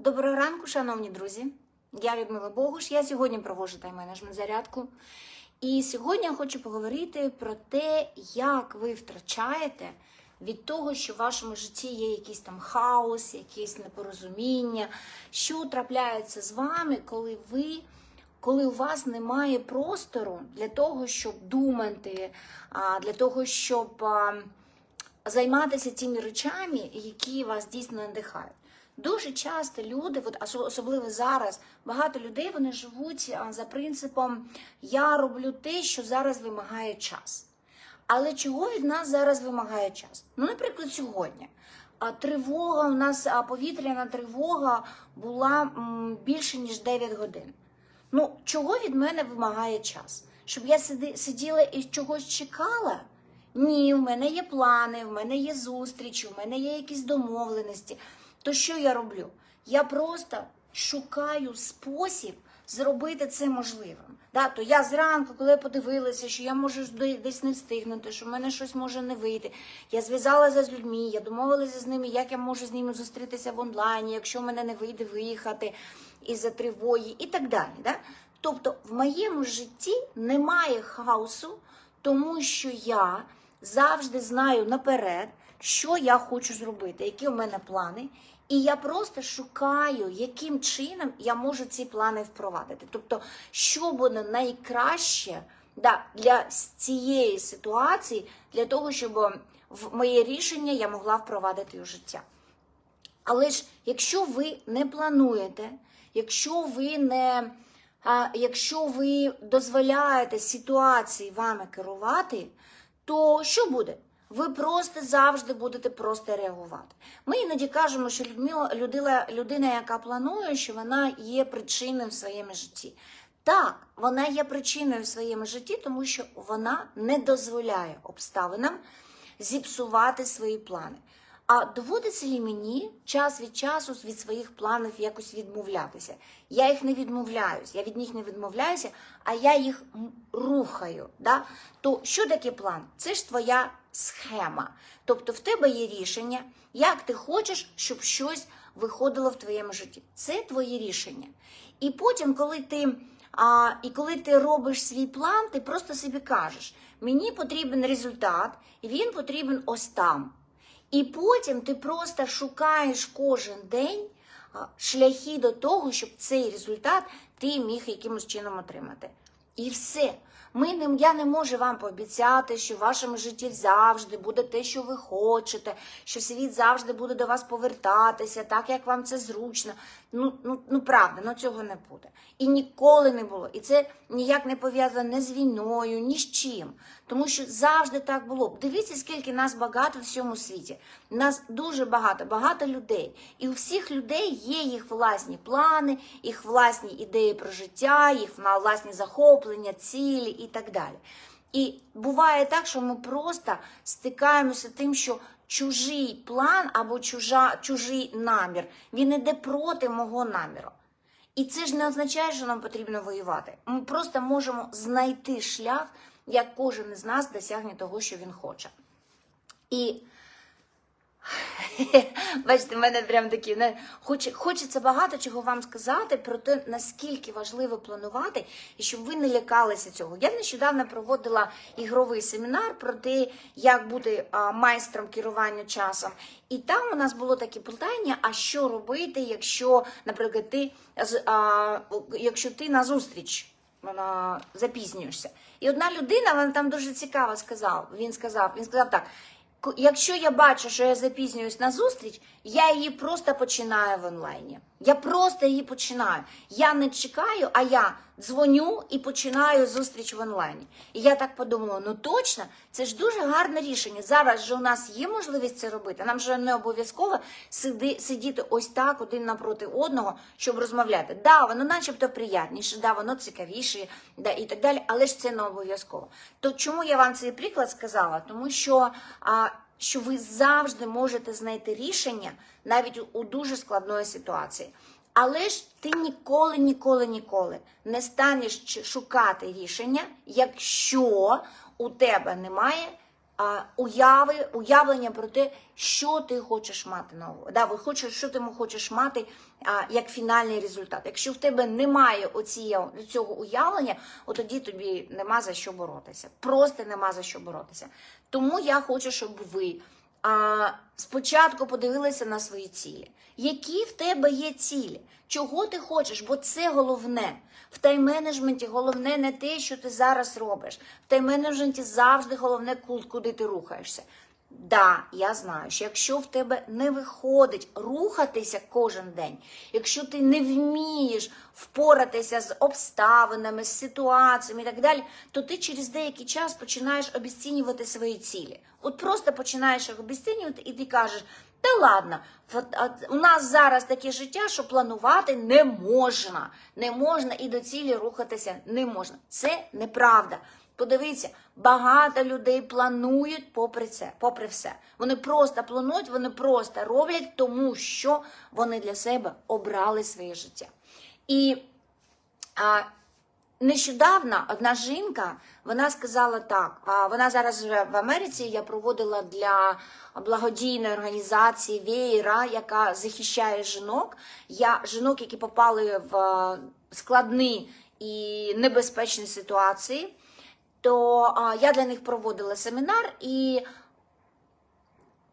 Доброго ранку, шановні друзі. Я Людмила Богуш. Я сьогодні проводжу тайм-менеджмент зарядку. І сьогодні я хочу поговорити про те, як ви втрачаєте від того, що в вашому житті є якийсь там хаос, якісь непорозуміння, що трапляється з вами, коли ви. Коли у вас немає простору для того, щоб думати, для того, щоб займатися тими речами, які вас дійсно надихають. Дуже часто люди, от особливо зараз, багато людей вони живуть за принципом я роблю те, що зараз вимагає час. Але чого від нас зараз вимагає час? Ну, наприклад, сьогодні. А тривога у нас повітряна тривога була більше ніж 9 годин. Ну, чого від мене вимагає час? Щоб я сиділа і чогось чекала? Ні, в мене є плани, в мене є зустрічі, в мене є якісь домовленості. То що я роблю? Я просто шукаю спосіб зробити це можливим. Да, то я зранку, коли подивилася, що я можу десь не встигнути, що в мене щось може не вийти. Я зв'язалася з людьми, я домовилася з ними, як я можу з ними зустрітися в онлайні, якщо в мене не вийде виїхати із-за тривоги і так далі. Да? Тобто в моєму житті немає хаосу, тому що я завжди знаю наперед, що я хочу зробити, які у мене плани. І я просто шукаю, яким чином я можу ці плани впровадити. Тобто, що буде найкраще да, для цієї ситуації, для того, щоб в моє рішення я могла впровадити у життя. Але ж якщо ви не плануєте, якщо ви не а, якщо ви дозволяєте ситуації вами керувати, то що буде? Ви просто завжди будете просто реагувати. Ми іноді кажемо, що Людмила, людина, людина, яка планує, що вона є причиною в своєму житті. Так, вона є причиною в своєму житті, тому що вона не дозволяє обставинам зіпсувати свої плани. А доводиться ли мені час від часу від своїх планів якось відмовлятися? Я їх не відмовляюсь, я від них не відмовляюся, а я їх рухаю. Да? То що таке план? Це ж твоя схема. Тобто в тебе є рішення, як ти хочеш, щоб щось виходило в твоєму житті. Це твоє рішення. І потім, коли ти, а, і коли ти робиш свій план, ти просто собі кажеш: мені потрібен результат, і він потрібен ось там. І потім ти просто шукаєш кожен день шляхи до того, щоб цей результат ти міг якимось чином отримати. І все. Ми не, я не можу вам пообіцяти, що в вашому житті завжди буде те, що ви хочете, що світ завжди буде до вас повертатися, так як вам це зручно. Ну, ну, ну правда, ну цього не буде. І ніколи не було. І це ніяк не пов'язано ні з війною, ні з чим. Тому що завжди так було. Дивіться, скільки нас багато в всьому світі. Нас дуже багато, багато людей. І у всіх людей є їх власні плани, їх власні ідеї про життя, їх власні захоплення, цілі і так далі. І буває так, що ми просто стикаємося тим, що чужий план або чужа, чужий намір, він іде проти мого наміру. І це ж не означає, що нам потрібно воювати. Ми просто можемо знайти шлях, як кожен із нас досягне того, що він хоче. І бачите, в мене прям такі не хоче, хочеться багато чого вам сказати про те, наскільки важливо планувати, і щоб ви не лякалися цього. Я нещодавно проводила ігровий семінар про те, як бути а, майстром керування часом. І там у нас було таке питання: а що робити, якщо, наприклад, ти а, якщо ти на зустріч вона запізнюєшся. І одна людина, вона там дуже цікаво сказав. Він сказав, він сказав так. «Ко- Якщо я бачу, що я запізнююсь на зустріч, я її просто починаю в онлайні. Я просто її починаю. Я не чекаю, а я дзвоню і починаю зустріч в онлайні. І я так подумала: ну точно, це ж дуже гарне рішення. Зараз же у нас є можливість це робити. Нам же не обов'язково сидіти ось так один напроти одного, щоб розмовляти. Да, воно начебто приятніше, да, воно цікавіше, да, і так далі, але ж це не обов'язково. То чому я вам цей приклад сказала? Тому що. А, що ви завжди можете знайти рішення навіть у- дуже складної ситуації. Але ж ти ніколи, ніколи, ніколи не станеш шукати рішення, якщо у тебе немає а, уяви, уявлення про те, що ти хочеш мати на увазі. Да, хочеш, що ти хочеш мати а, як фінальний результат. Якщо в тебе немає оці, цього уявлення, от тоді тобі нема за що боротися. Просто нема за що боротися. Тому я хочу, щоб ви а, спочатку подивилися на свої цілі. Які в тебе є цілі? Чого ти хочеш? Бо це головне. В тайм-менеджменті головне не те, що ти зараз робиш. В тайм-менеджменті завжди головне, ку- куди ти рухаєшся. Да, я знаю, що якщо в тебе не виходить рухатися кожен день, якщо ти не вмієш впоратися з обставинами, з ситуаціями і так далі, то ти через деякий час починаєш обіцінювати свої цілі. От просто починаєш їх обіцінювати, і ти кажеш: та ладно, у нас зараз таке життя, що планувати не можна. Не можна і до цілі рухатися не можна. Це неправда. Подивіться, багато людей планують попри це, попри все. Вони просто планують, вони просто роблять, тому що вони для себе обрали своє життя. І а, нещодавно одна жінка вона сказала так: а, вона зараз живе в Америці. Я проводила для благодійної організації Вієра, яка захищає жінок. Я жінок, які попали в складні і небезпечні ситуації. То я для них проводила семінар, і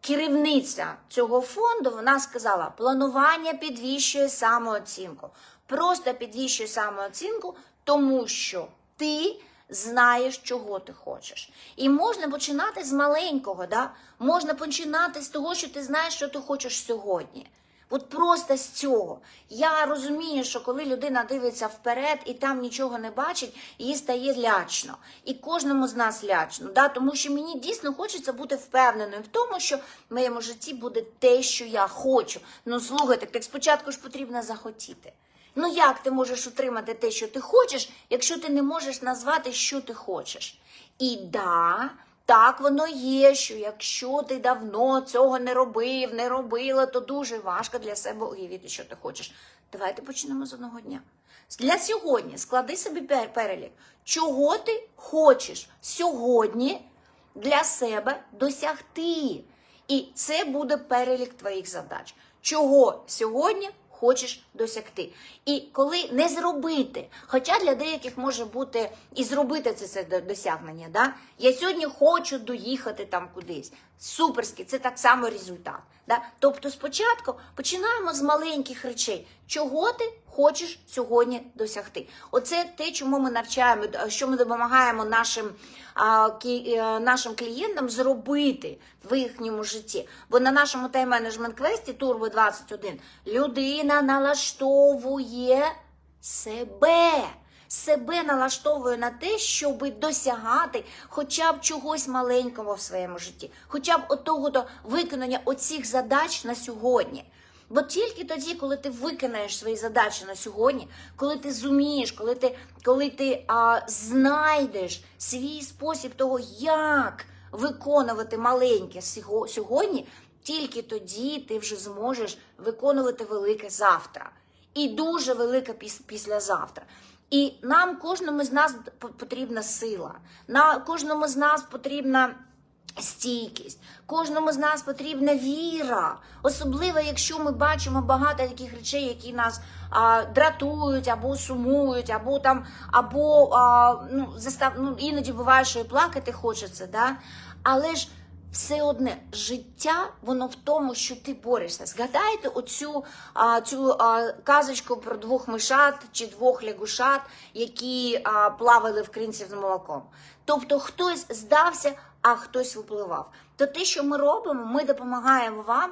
керівниця цього фонду вона сказала: планування підвищує самооцінку. Просто підвищує самооцінку, тому що ти знаєш, чого ти хочеш. І можна починати з маленького, да? можна починати з того, що ти знаєш, що ти хочеш сьогодні. От просто з цього. Я розумію, що коли людина дивиться вперед і там нічого не бачить, їй стає лячно. І кожному з нас лячно. Да? Тому що мені дійсно хочеться бути впевненою в тому, що в моєму житті буде те, що я хочу. Ну слухайте, так спочатку ж потрібно захотіти. Ну як ти можеш отримати те, що ти хочеш, якщо ти не можеш назвати, що ти хочеш? І да, так воно є, що якщо ти давно цього не робив, не робила, то дуже важко для себе уявити, що ти хочеш. Давайте почнемо з одного дня. Для сьогодні склади собі перелік, чого ти хочеш сьогодні для себе досягти. І це буде перелік твоїх задач. Чого сьогодні хочеш досягти. І коли не зробити, хоча для деяких може бути і зробити це, це досягнення. Да? Я сьогодні хочу доїхати там кудись. Суперські, це так само результат. Да? Тобто спочатку починаємо з маленьких речей. Чого ти хочеш сьогодні досягти? Оце те, чому ми навчаємо, що ми допомагаємо нашим, е, нашим клієнтам зробити в їхньому житті. Бо на нашому тайм-менеджмент квесті Turbo 21 людина налаштовує себе. Себе налаштовує на те, щоб досягати хоча б чогось маленького в своєму житті, хоча б отого до виконання оцих задач на сьогодні. Бо тільки тоді, коли ти виконаєш свої задачі на сьогодні, коли ти зумієш, коли ти, коли ти а, знайдеш свій спосіб того, як виконувати маленьке сьогодні, тільки тоді ти вже зможеш виконувати велике завтра. І дуже велике піс- післязавтра. І нам кожному з нас потрібна сила. На кожному з нас потрібна стійкість, кожному з нас потрібна віра. Особливо, якщо ми бачимо багато таких речей, які нас а, дратують, або сумують, або там, або а, ну, застав, ну, іноді буває, що і плакати хочеться, да? але ж. Все одне життя, воно в тому, що ти борешся. Згадайте оцю а, цю а, казочку про двох мишат чи двох лягушат, які а, плавали в кринці з молоком. Тобто хтось здався, а хтось випливав. То те, що ми робимо, ми допомагаємо вам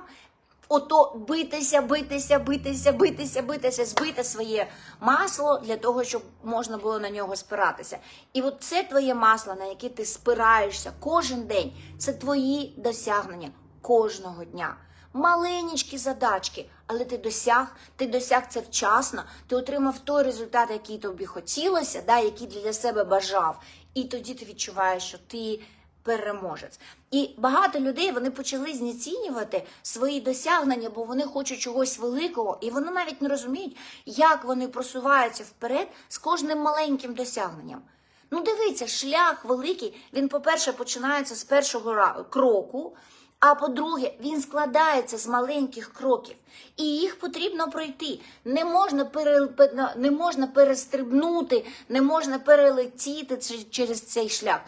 ото битися, битися, битися, битися, битися, збити своє масло для того, щоб можна було на нього спиратися. І от це твоє масло, на яке ти спираєшся кожен день, це твої досягнення кожного дня. Маленькі задачки, але ти досяг, ти досяг це вчасно, ти отримав той результат, який тобі хотілося, да, який для себе бажав. І тоді ти відчуваєш, що ти переможець. І багато людей вони почали знецінювати свої досягнення, бо вони хочуть чогось великого, і вони навіть не розуміють, як вони просуваються вперед з кожним маленьким досягненням. Ну, дивіться, шлях великий. Він, по-перше, починається з першого кроку. А по-друге, він складається з маленьких кроків, і їх потрібно пройти. Не можна пере... не можна перестрибнути, не можна перелетіти через цей шлях.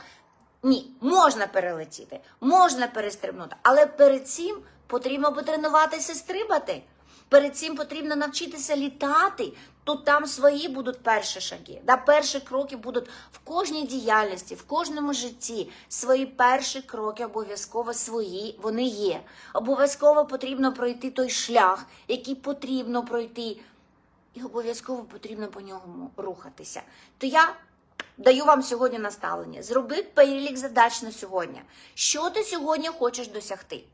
Ні, можна перелетіти, можна перестрибнути, але перед цим потрібно потренуватися стрибати. Перед цим потрібно навчитися літати. Тут там свої будуть перші шаги. Да, перші кроки будуть в кожній діяльності, в кожному житті. Свої перші кроки обов'язково свої, вони є. Обов'язково потрібно пройти той шлях, який потрібно пройти, і обов'язково потрібно по ньому рухатися. То я даю вам сьогодні наставлення. Зроби перелік задач на сьогодні. Що ти сьогодні хочеш досягти?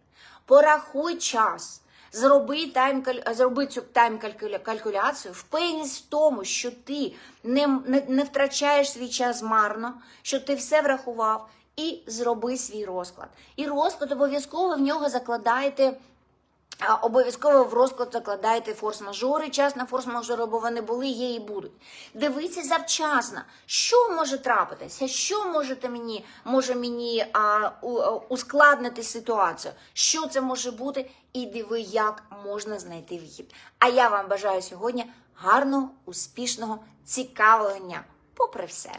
Порахуй час. Зроби тайм зроби цю тайм калькуляцію, впевненість в тому, що ти не, не, не втрачаєш свій час марно, що ти все врахував, і зроби свій розклад. І розклад обов'язково в нього закладаєте. Обов'язково в розклад закладайте форс-мажори, час на форс-мажори, бо вони були, є і будуть. Дивіться завчасно, що може трапитися, що можете мені, може мені а, у, ускладнити ситуацію, що це може бути, і диви, як можна знайти вихід. А я вам бажаю сьогодні гарного, успішного, цікавого дня, попри все.